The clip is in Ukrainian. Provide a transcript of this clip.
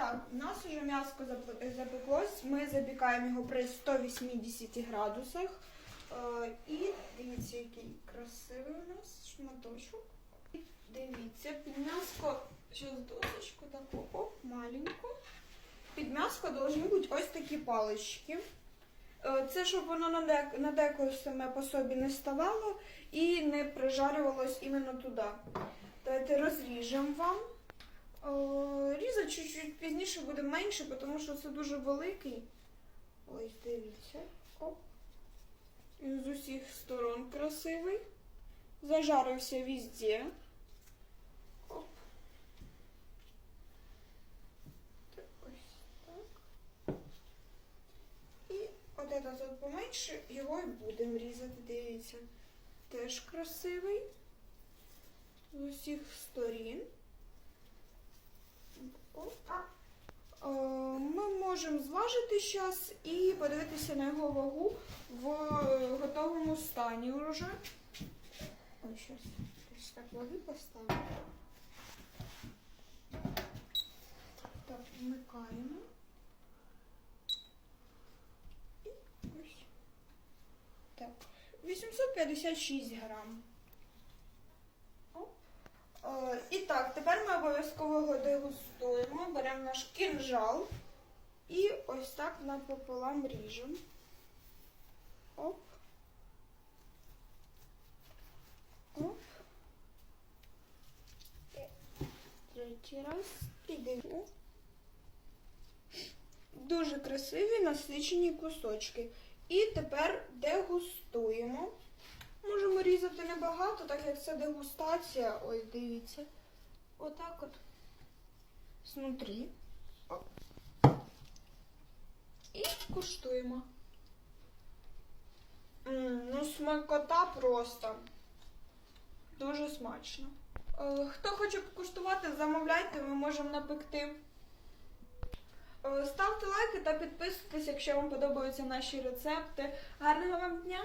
так, у нас вже м'ясо запеклось. Ми запікаємо його при 180 градусах. Е, І дивіться, який красивий у нас шматочок. Дивіться, під м'яско, зараз досочку таку, маленьку. Під м'яско повинні бути ось такі палички. Е, Це щоб воно на дек- на деко саме по собі не ставало і не прижарювалось іменно туди. Давайте розріжемо вам. О, Різати чуть-чуть пізніше буде менше, тому що це дуже великий. Ось дивіться. Оп. Він з усіх сторон красивий. Зажарився везде. Оп. Так, ось так. І от этот от поменше, його і будемо різати, дивіться. Теж красивий. З усіх сторін. Оп. Е, Ми можемо зважити зараз і подивитися на його вагу в е, готовому стані вже. Ось. Ось так ваги поставимо. Так, вмикаємо. І ось. Так. 856 грам. Е, І так, тепер ми обов'язково його дегустуємо. Беремо наш кінжал і ось так напополам ріжемо. Оп. Оп. І Третій раз. І дивимо. Дуже красиві насичені кусочки. І тепер дегустуємо. Можемо різати небагато, так як це дегустація. Ось дивіться. Отак от. Знутрі. Оп. Куштуємо. М, ну, смакота просто. Дуже смачно. Е, Хто хоче покуштувати, замовляйте, ми можемо напекти. Е, Ставте лайки та підписуйтесь, якщо вам подобаються наші рецепти. Гарного вам дня!